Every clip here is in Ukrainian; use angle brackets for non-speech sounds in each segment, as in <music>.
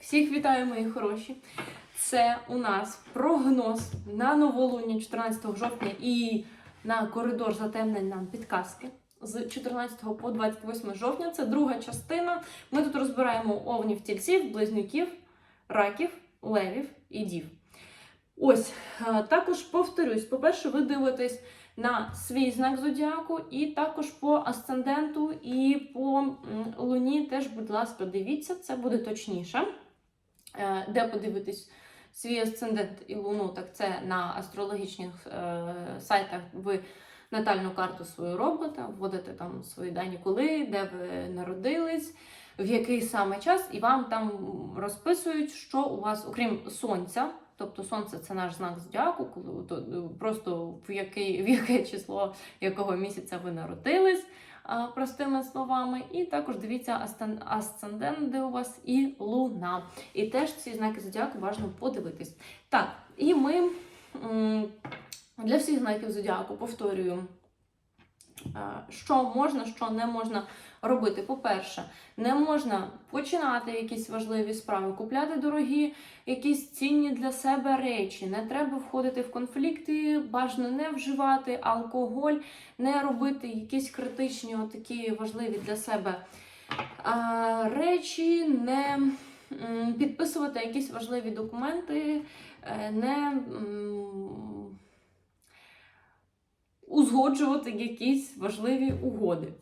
Всіх вітаю, мої хороші. Це у нас прогноз на новолуння 14 жовтня і на коридор затемнень нам підказки з 14 по 28 жовтня. Це друга частина. Ми тут розбираємо овнів, тільців, близнюків, раків, левів і дів. Ось е, також повторюсь: по-перше, ви дивитесь на свій знак зодіаку, і також по асценденту і по луні теж, будь ласка, дивіться, це буде точніше. Е, Де подивитись? Свій асцендент і луну, так це на астрологічних е, сайтах. Ви натальну карту свою робите, вводите там свої дані, коли, де ви народились, в який саме час, і вам там розписують, що у вас, окрім сонця. Тобто сонце це наш знак зодіаку, е, просто в яке, в яке число якого місяця ви народились, простими словами. І також дивіться асцендент, де у вас і луна. І теж ці знаки зодіаку важливо подивитись. Так, і ми для всіх знаків зодіаку повторюю. Е, Що можна, що не можна робити. По-перше, не можна починати якісь важливі справи, купляти дорогі, якісь цінні для себе речі. Не треба входити в конфлікти, бажано не вживати алкоголь, не робити якісь критичні, такі важливі для себе речі, не підписувати якісь важливі документи, е, не узгоджувати якісь важливі угоди.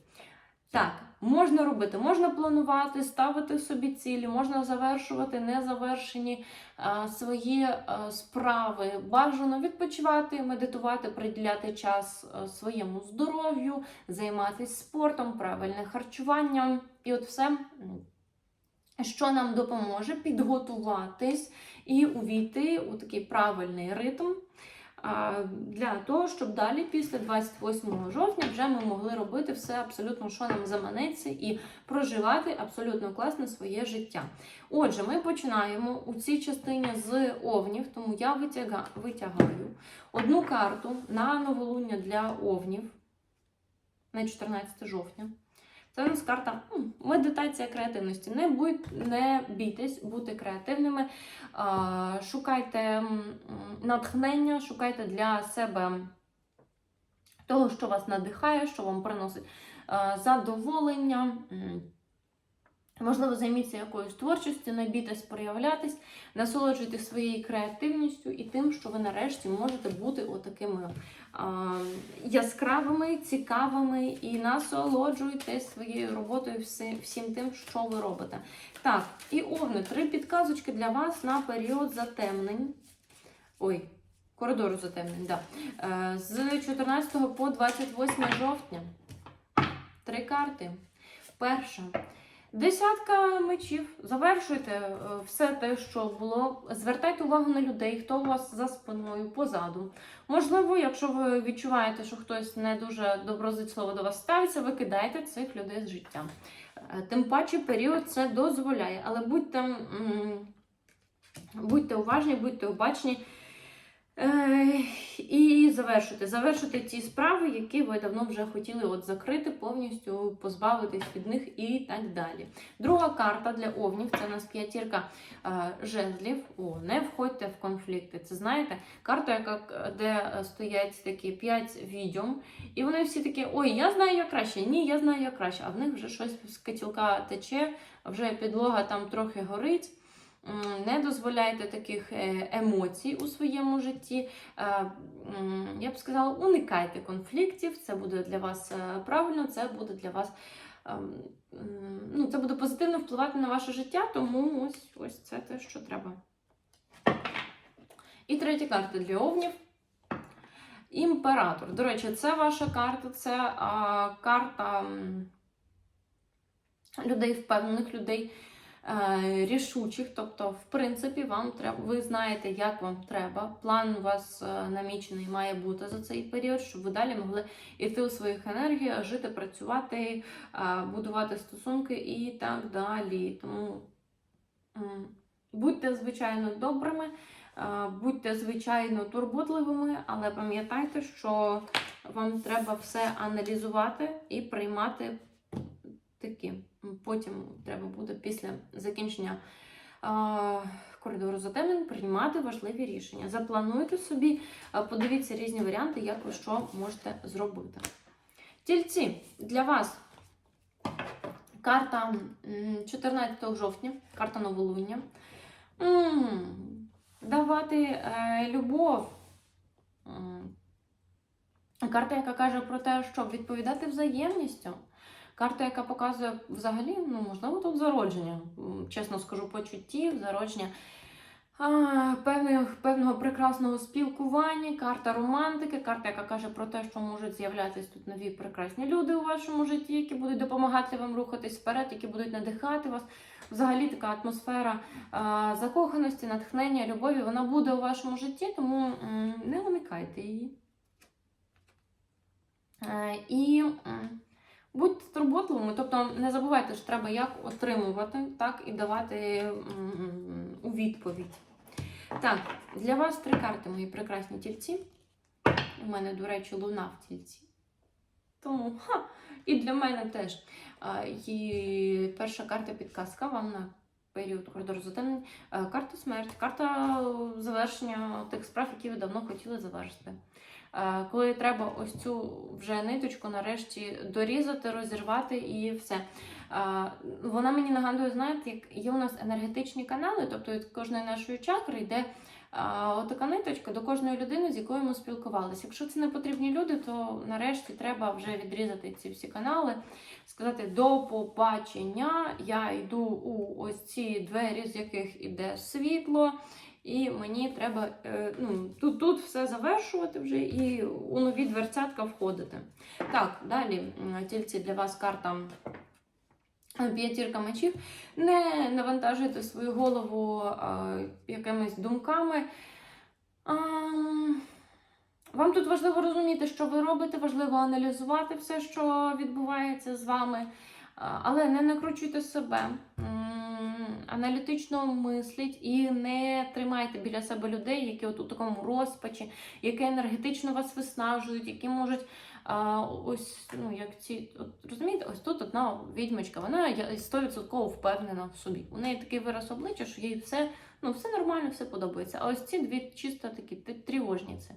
Так, можна робити, можна планувати, ставити собі цілі, можна завершувати незавершені а, свої а, справи. Бажано відпочивати, медитувати, приділяти час а, своєму здоров'ю, займатися спортом, правильним харчуванням. І от все, що нам допоможе підготуватись і увійти у такий правильний ритм. Для того, щоб далі, після 28 жовтня, вже ми могли робити все абсолютно, що нам заманеться, і проживати абсолютно класне своє життя. Отже, ми починаємо у цій частині з овнів, тому я витягаю одну карту на новолуння для овнів на 14 жовтня. Це у нас карта медитація креативності. Не, будь, не бійтесь бути креативними, шукайте натхнення, шукайте для себе того, що вас надихає, що вам приносить задоволення. Можливо, займіться якоюсь творчістю, не бійтесь проявлятись, насолоджуйтесь своєю креативністю і тим, що ви нарешті можете бути отакими а, яскравими, цікавими і насолоджуйтесь своєю роботою, всі- всім тим, що ви робите. Так, і овни, три підказочки для вас на період затемнень. Ой, коридору затемнень, да. Е, З 14 по 28 жовтня. Три карти. Перша. Десятка мечів. Завершуйте е, все те, що було. Звертайте увагу на людей, хто у вас за спиною, позаду. Можливо, якщо ви відчуваєте, що хтось не дуже доброзичливо до вас ставиться, викидайте цих людей з життя. Е, Тим паче період це дозволяє, але будьте, будьте уважні, будьте обачні. І завершуйте. Завершуйте ті справи, які ви давно вже хотіли от закрити, повністю позбавитись від них і так далі. Друга карта для овнів це у нас п'ятірка е, жезлів. О, не входьте в конфлікти. Це знаєте, карта, яка де стоять такі п'ять відьом, і вони всі такі: ой, я знаю як краще. Ні, я знаю як краще. А в них вже щось з котілка тече, вже підлога там трохи горить. Не дозволяйте таких е, емоцій у своєму житті. Е, Я б сказала, уникайте конфліктів. Це буде для вас е, правильно, це буде для вас. ем, Ну, це буде позитивно впливати на ваше життя, тому ось, ось це те, що треба. І третя карта для овнів. Імператор. До речі, це ваша карта, це а, карта людей, впевнених людей, рішучих. Тобто, в принципі, вам треба, ви знаєте, як вам треба. План у вас е, намічений має бути за цей період, щоб ви далі могли йти у своїх енергіях, жити, працювати, е, будувати стосунки і так далі. Тому будьте, звичайно, добрими. е, Будьте звичайно турботливими, але пам'ятайте, що вам треба все аналізувати і приймати такі. Потім треба буде після закінчення коридору затемнень приймати важливі рішення. Заплануйте собі, подивіться різні варіанти, як ви що можете зробити. Тільці, для вас карта 14 жовтня, карта новолуння. М, Давати е, любов. М, Карта, яка каже про те, щоб відповідати взаємністю. Карта, яка показує взагалі, ну, можливо, тут зародження, чесно скажу, почуттів, зародження а, певних, певного прекрасного спілкування, карта романтики, карта, яка каже про те, що можуть з'являтися тут нові прекрасні люди у вашому житті, які будуть допомагати вам рухатись вперед, які будуть надихати вас. Взагалі така атмосфера а, закоханості, натхнення, любові, вона буде у вашому житті, тому м, не уникайте її. Е, І м, будьте турботливими, тобто не забувайте, що треба як отримувати, так і давати у відповідь. Так, для вас три карти, мої прекрасні тільці. У мене, до речі, луна в тільці. Тому ха, і для мене теж. І перша карта підказка вам на період коридору затемнень. Е, Карта смерть, карта завершення тих справ, які ви давно хотіли завершити. Е, Коли треба ось цю вже ниточку нарешті дорізати, розірвати і все. Е, Вона мені нагадує, знаєте, як є у нас енергетичні канали, тобто від кожної нашої чакри йде отака ниточка до кожної людини, з якою ми спілкувалися. Якщо це не потрібні люди, то нарешті треба вже відрізати ці всі канали, сказати до побачення. Я йду у ось ці двері, з яких іде світло. І мені треба е, ну, тут, тут все завершувати вже і у нові дверцятка входити. Так, далі тільці для вас карта п'ятірка мечів. Не навантажуйте свою голову а, якимись думками. А, вам тут важливо розуміти, що ви робите, важливо аналізувати все, що відбувається з вами, а, але не накручуйте себе. Аналітично мисліть і не тримайте біля себе людей, які от у такому розпачі, які енергетично вас виснажують, які можуть а, ось, ну, як ці, от, розумієте, ось тут одна відьмочка, вона я- 100% впевнена в собі. У неї такий вираз обличчя, що їй все, ну, все нормально, все подобається. А ось ці дві чисто такі т- тривожниці,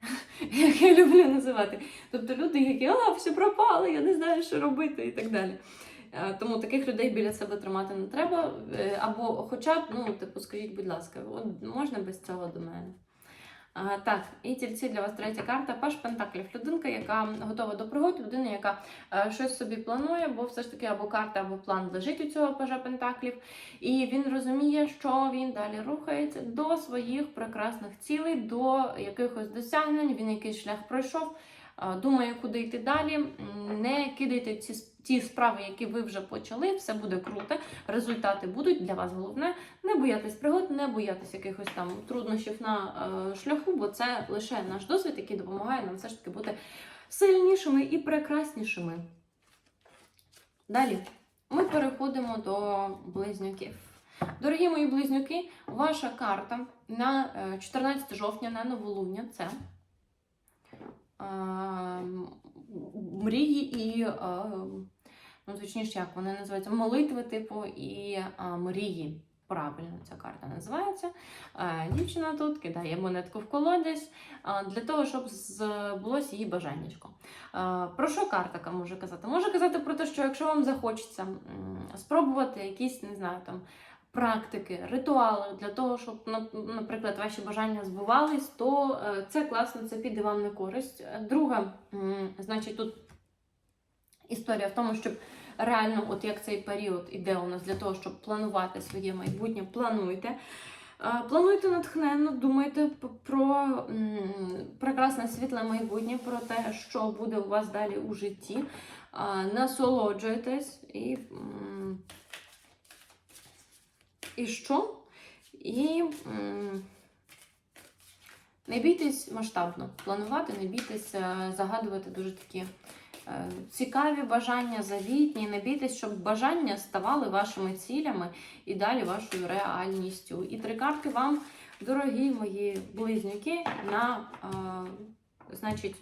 <laughs> як я люблю називати. Тобто люди, які а, все пропало, я не знаю, що робити і так далі. Е, Тому таких людей біля себе тримати не треба. Е, Або хоча б, ну, типу, скажіть, будь ласка, от можна без цього до мене. Так, і тільці для вас третя карта. Паш Пентаклів. Людинка, яка готова до пригод, людина, яка е, щось собі планує, бо все ж таки або карта, або план лежить у цього пажа Пентаклів. І він розуміє, що він далі рухається до своїх прекрасних цілей, до якихось досягнень. Він якийсь шлях пройшов. Е, Думає, куди йти далі. Не кидайте ці ті справи, які ви вже почали. Все буде круто. Результати будуть для вас головне не боятись пригод, не боятись якихось там труднощів на е, шляху, бо це лише наш досвід, який допомагає нам все ж таки бути сильнішими і прекраснішими. Далі ми переходимо до близнюків. Дорогі мої близнюки, ваша карта на е, 14 жовтня на новолуння це е, мрії і, ну, точніше, як вони називаються, молитви, типу, і мрії. Правильно ця карта називається. Дівчина тут кидає монетку в колодязь для того, щоб збулося її бажаннячко. Е, Про що карта може казати? Може казати про те, що якщо вам захочеться спробувати якісь, не знаю, там. Практики, ритуали для того, щоб, наприклад, ваші бажання збувались, то е, це класно, це піде вам на користь. Друга, значить, тут історія в тому, щоб реально, от як цей період іде у нас для того, щоб планувати своє майбутнє, плануйте. Е, Плануйте натхненно, думайте про прекрасне світле майбутнє, про те, що буде у вас далі у житті. Е, Насолоджуйтесь і. І що? І м, не бійтесь масштабно планувати, не бійтесь е, загадувати дуже такі е, цікаві бажання, завітні. Не бійтесь, щоб бажання ставали вашими цілями і далі вашою реальністю. І три картки вам, дорогі мої близнюки, на е, значить,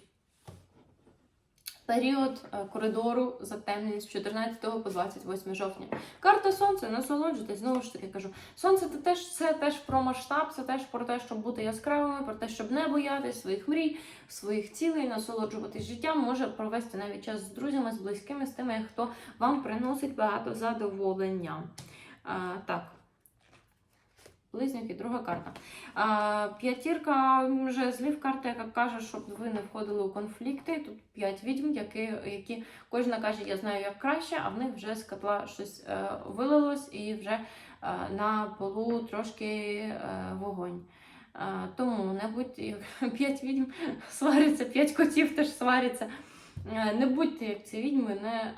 період е, коридору затемнень з 14 по 28 жовтня. Карта сонця, насолоджуйтесь, знову ж таки кажу. Сонце це теж це теж про масштаб, це теж про те, щоб бути яскравими, про те, щоб не боятись своїх мрій, своїх цілей, насолоджуватись життям, може провести навіть час з друзями, з близькими, з тими, хто вам приносить багато задоволення. А, так. Близнюки, друга карта. А, п'ятірка жезлів, карта, яка каже, щоб ви не входили у конфлікти. Тут п'ять відьм, які, які кожна каже, я знаю як краще, а в них вже з котла щось е, вилилось і вже е, на полу трошки е, вогонь. Е, тому не будьте як п'ять відьм сваряться, п'ять котів теж сваряться. Е, Не будьте як ці відьми, не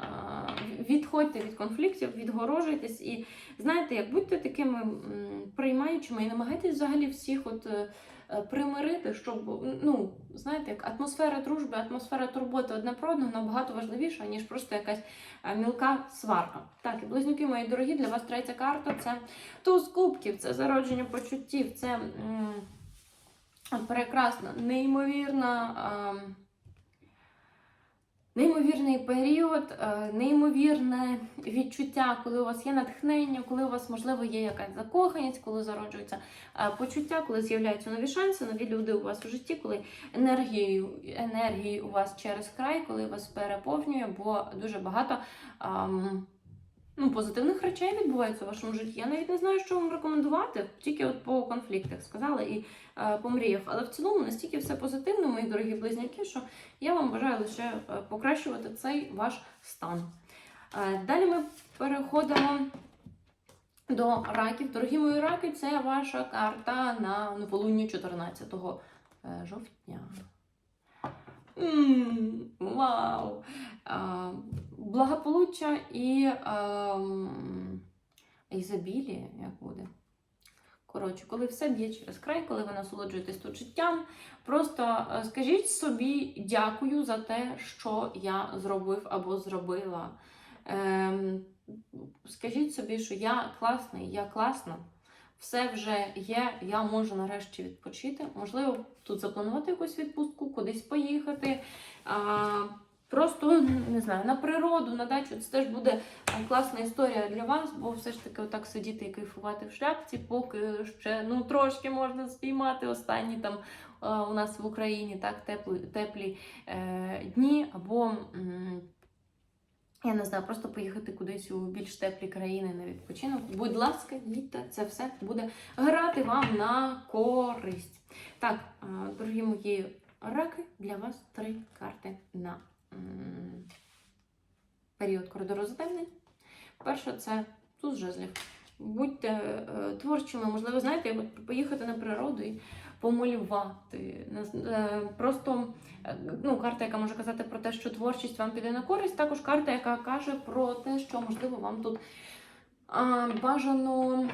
відходьте від конфліктів, відгорожуйтесь і знаєте, як будьте такими приймаючими і намагайтесь взагалі всіх от е, е, примирити, щоб ну знаєте, як атмосфера дружби, атмосфера турботи одне про одного набагато важливіша, ніж просто якась мілка сварка. Так, і близнюки мої дорогі, для вас третя карта це туз кубків, це зародження почуттів, це м, прекрасна, неймовірна. ем, Неймовірний період, е, неймовірне відчуття, коли у вас є натхнення, коли у вас, можливо, є якась закоханість, коли зароджується е, почуття, коли з'являються нові шанси, нові люди у вас у житті, коли енергії, енергії у вас через край, коли вас переповнює, бо дуже багато ам, ну, позитивних речей відбувається у вашому житті. Я навіть не знаю, що вам рекомендувати, тільки от по конфліктах сказала і по мріях. Але в цілому настільки все позитивно, мої дорогі близнюки, що я вам бажаю лише е, покращувати цей ваш стан. Е, Далі ми переходимо до раків. Дорогі мої раки, це ваша карта на новолуння 14 е, жовтня. М, Вау! А, Благополуччя і ем, ізобілія, як буде. Коротше, коли все б'є через край, коли ви насолоджуєтесь тут життям, просто е, скажіть собі дякую за те, що я зробив або зробила. Ем, скажіть собі, що я класний, я класна, все вже є, я можу нарешті відпочити. Можливо, тут запланувати якусь відпустку, кудись поїхати. А, Просто не знаю, на природу, на дачу це теж буде е, класна історія для вас, бо все ж таки отак сидіти і кайфувати в шляпці, поки ще ну трошки можна спіймати останні там е, у нас в Україні так теплі, теплі е, дні, або я не знаю, просто поїхати кудись у більш теплі країни на відпочинок. Будь ласка, їдьте, це все буде грати вам на користь. Так, е, дорогі мої раки, для вас три карти на період коридору затемнень. Перше це туз жезлів. Будьте е, творчими, можливо, знаєте, як поїхати на природу і помалювати. Е, Просто е, ну, карта, яка може казати про те, що творчість вам піде на користь, також карта, яка каже про те, що можливо вам тут а, бажано.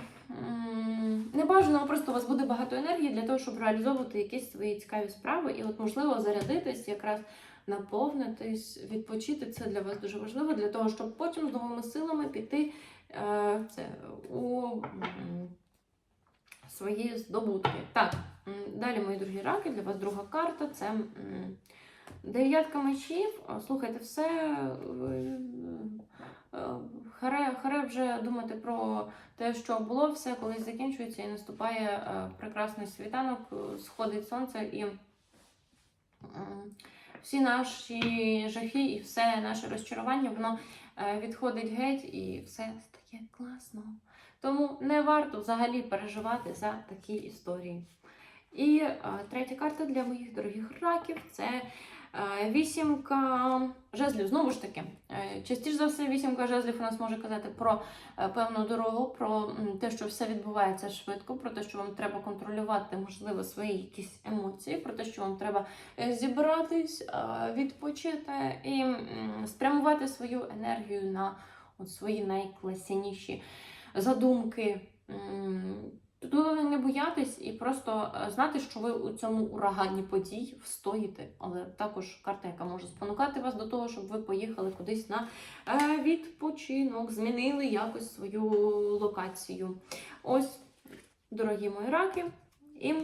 Не бажано, а просто у вас буде багато енергії для того, щоб реалізовувати якісь свої цікаві справи, і от можливо зарядитись, якраз наповнитись, відпочити. Це для вас дуже важливо, для того, щоб потім з новими силами піти е, це, у свої здобутки. Так, далі, мої дорогі раки, для вас друга карта це дев'ятка мечів. Слухайте, все. е, Харе, харе вже думати про те, що було, все колись закінчується і наступає е, прекрасний світанок, е, сходить сонце і всі наші жахи і все наше розчарування, воно е, відходить геть і все стає класно. Тому не варто взагалі переживати за такі історії. І е, третя карта для моїх дорогих раків це вісімка жезлів. Знову ж таки, е, частіше за все, вісімка жезлів у нас може казати про е, певну дорогу, про те, що все відбувається швидко, про те, що вам треба контролювати, можливо, свої якісь емоції, про те, що вам треба е, зібратись, е, відпочити і спрямувати свою енергію на от свої найкласніші задумки. Тут не боятись і просто е, знати, що ви у цьому урагані подій встоїте. Але також карта, яка може спонукати вас до того, щоб ви поїхали кудись на е, відпочинок, змінили якось свою локацію. Ось, дорогі мої раки, і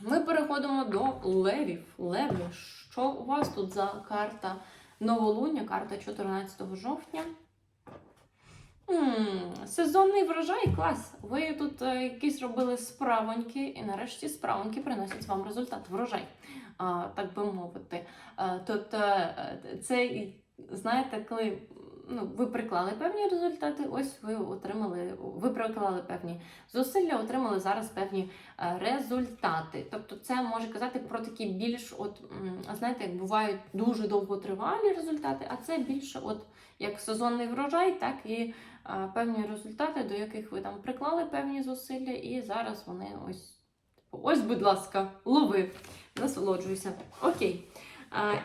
Ми переходимо до левів. Леви, що у вас тут за карта новолуння, карта 14 жовтня? Сезонний врожай клас. Ви тут е, якісь робили справоньки, і нарешті справоньки приносять вам результат, врожай, так би мовити. А, тобто, е, це, знаєте, коли ну, ви приклали певні результати, ось ви отримали, ви приклали певні зусилля, отримали зараз певні е, результати. Тобто, це може казати про такі більш, от знаєте, як бувають дуже довготривалі результати, а це більше, от як сезонний врожай, так і а, певні результати, до яких ви там приклали певні зусилля, і зараз вони ось. типу, Ось, будь ласка, лови, насолоджуйся. Окей.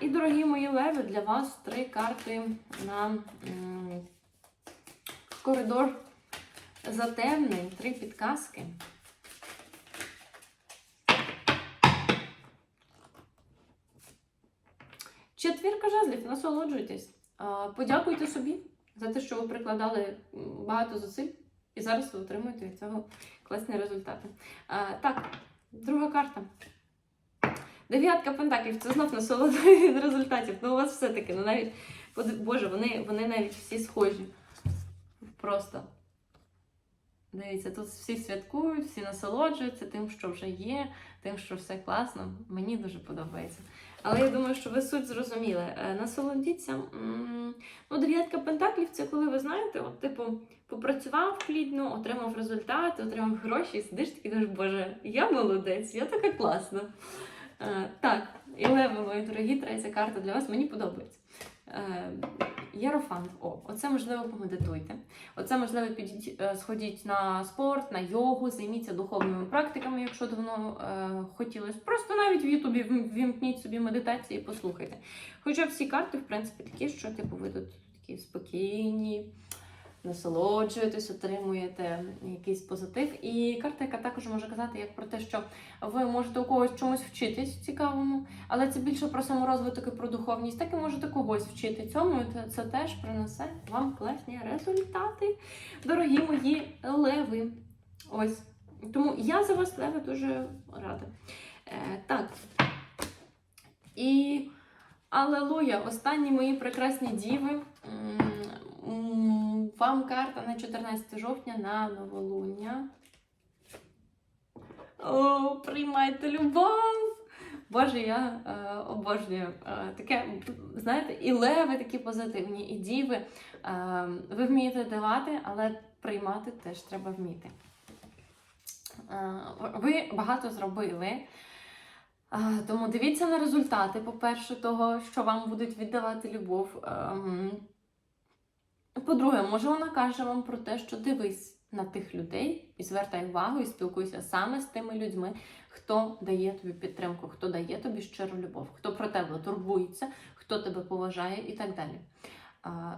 І, дорогі мої леви, для вас три карти на коридор затемний, три підказки. Четвірка жезлів, насолоджуйтесь. Подякуйте собі за те, що ви прикладали багато зусиль, і зараз ви отримуєте від цього класні результати. Так, друга карта. Дев'ятка пентаклів це знов насолода від результатів. Ну, у вас все-таки, ну навіть, Боже, вони, вони навіть всі схожі. Просто. Дивіться, тут всі святкують, всі насолоджуються тим, що вже є, тим, що все класно. Мені дуже подобається. Але я думаю, що ви суть зрозуміли. Е, Насолодіться. Ну, дев'ятка пентаклів це коли ви знаєте, от, типу, попрацював плідно, отримав результати, отримав гроші, і сидиш такий боже, я молодець, я така класна. Е, так, і леви, мої дорогі, третя карта для вас мені подобається. Е, Єрофант. О, оце можливо помедитуйте. Оце можливо підіть, е, сходіть на спорт, на йогу, займіться духовними практиками, якщо давно е, хотілося. Просто навіть в Ютубі вімкніть собі медитації і послухайте. Хоча всі карти, в принципі, такі, що типу, ви тут такі спокійні, насолоджуєтесь, отримуєте якийсь позитив. І карта, яка також може казати як про те, що ви можете у когось чомусь вчитись цікавому, але це більше про саморозвиток і про духовність, так і можете когось вчити цьому. і це- теж принесе вам класні результати, дорогі мої леви. Ось. Тому я за вас, леви, дуже рада. Е, так. І Алелуя! Останні мої прекрасні діви. Вам карта на 14 жовтня на новолуння. О, приймайте любов! Боже, я е, обожнюю е, таке, знаєте, і леви такі позитивні, і діви. Е, ви вмієте давати, але приймати теж треба вміти. Е, ви багато зробили. Е, Тому дивіться на результати, по-перше, того, що вам будуть віддавати любов. По-друге, може вона каже вам про те, що дивись на тих людей і звертай увагу і спілкуйся саме з тими людьми, хто дає тобі підтримку, хто дає тобі щиру любов, хто про тебе турбується, хто тебе поважає і так далі.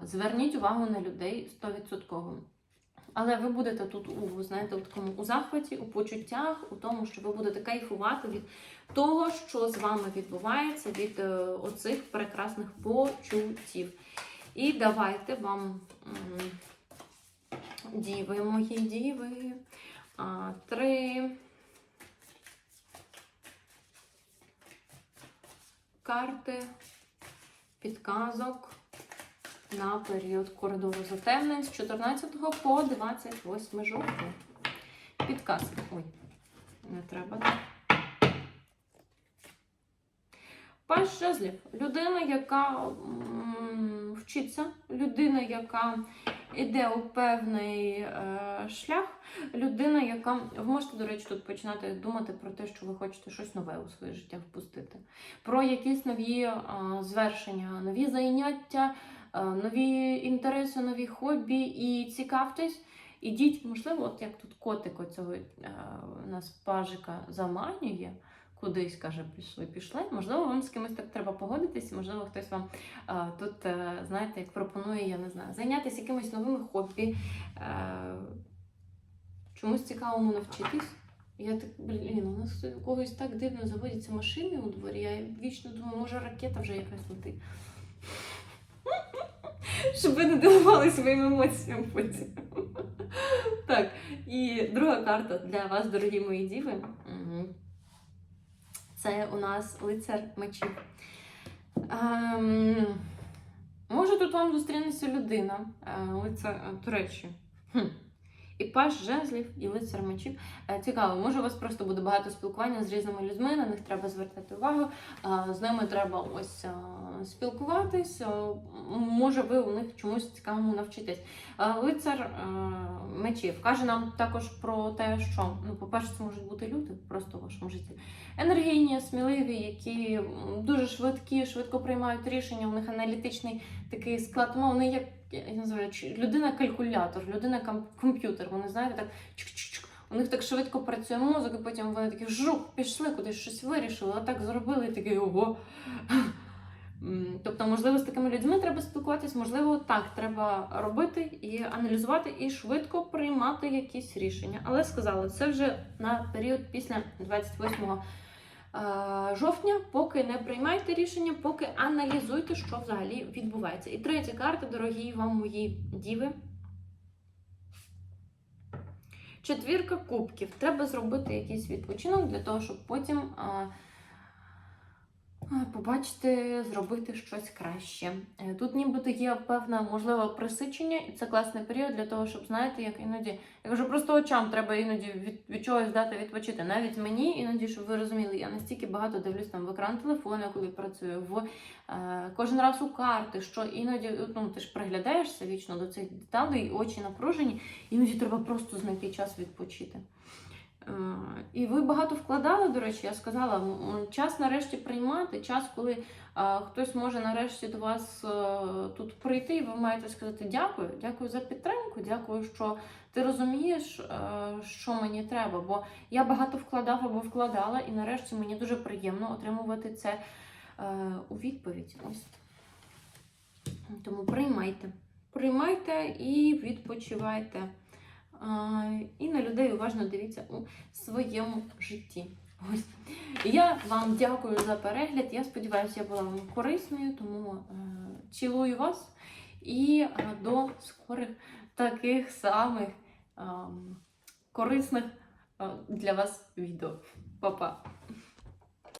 Зверніть увагу на людей 100%. Але ви будете тут у знаєте, у такому у захваті, у почуттях, у тому, що ви будете кайфувати від того, що з вами відбувається, від е, оцих прекрасних почуттів. І давайте вам діви, мої діви. Три карти підказок на період коридору затемнень з 14 по 28 жовтня. Підказки. Ой, не треба. Паш жезлів. Людина, яка вчиться, людина, яка йде у певний е, шлях, людина, яка ви можете, до речі, тут починати думати про те, що ви хочете щось нове у своє життя впустити, про якісь нові е, звершення, нові заняття, е, нові інтереси, нові хобі, і цікавтесь. Ідіть, можливо, от як тут котик оцього е, нас пажика заманює, кудись каже, пішли, пішли. Можливо, вам з кимось так треба погодитись, можливо, хтось вам е, тут, е, знаєте, як пропонує, я не знаю, зайнятися якимись новими хобі, е, чомусь цікавому навчитись. Я так, блін, у нас у когось так дивно заводяться машини у дворі. Я вічно думаю, може ракета вже якась летить. <laughs> Щоб ви не дивували своїм емоціям потім. <laughs> Так, і друга карта для вас, дорогі мої діви. Це у нас лицар мечів. Ем, може тут вам зустрінеться людина, е, лицар, е, до речі. Хм. І паш жезлів, і лицар мечів. Е, Цікаво, може у вас просто буде багато спілкування з різними людьми, на них треба звертати увагу, е, з ними треба ось е, спілкуватись. Може, ви у них чомусь цікавому навчитесь. Е, Лицар е, мечів каже нам також про те, що ну, по-перше, це можуть бути люди просто в вашому житті. Енергійні, сміливі, які дуже швидкі, швидко приймають рішення. У них аналітичний такий склад. Вони як я називаю людина-калькулятор, людина-комп'ютер. Вони знаєте, так чик-чик-чик. У них так швидко працює мозок, і потім вони такі жух, пішли, кудись щось вирішили, а так зробили, і такий ого. Тобто, можливо, з такими людьми треба спілкуватись, можливо, так треба робити і аналізувати, і швидко приймати якісь рішення. Але сказали, це вже на період після 28 е, жовтня, поки не приймайте рішення, поки аналізуйте, що взагалі відбувається. І третя карта, дорогі вам мої діви. Четвірка кубків. Треба зробити якийсь відпочинок для того, щоб потім а, побачити, зробити щось краще. Е, Тут нібито є певне можливе присичення, і це класний період для того, щоб знаєте, як іноді я кажу, просто очам треба іноді від, від чогось дати відпочити. Навіть мені іноді, щоб ви розуміли, я настільки багато дивлюсь там в екран телефону, коли працюю в е, кожен раз у карти, що іноді ну, ти ж приглядаєшся вічно до цих деталей, очі напружені, іноді треба просто знайти час відпочити. Е, І ви багато вкладали, до речі, я сказала, час нарешті приймати, час, коли е, хтось може нарешті до вас е, тут прийти, і ви маєте сказати дякую, дякую за підтримку, дякую, що ти розумієш, е, що мені треба. Бо я багато вкладав або вкладала, і нарешті мені дуже приємно отримувати це е, у відповідь. Ось. Тому приймайте. Приймайте і відпочивайте. І на людей уважно дивіться у своєму житті. Ось. Я вам дякую за перегляд. Я сподіваюся, я була вам корисною, тому е, цілую вас і е, до скорих таких самих е, корисних е, для вас відео. Па-па!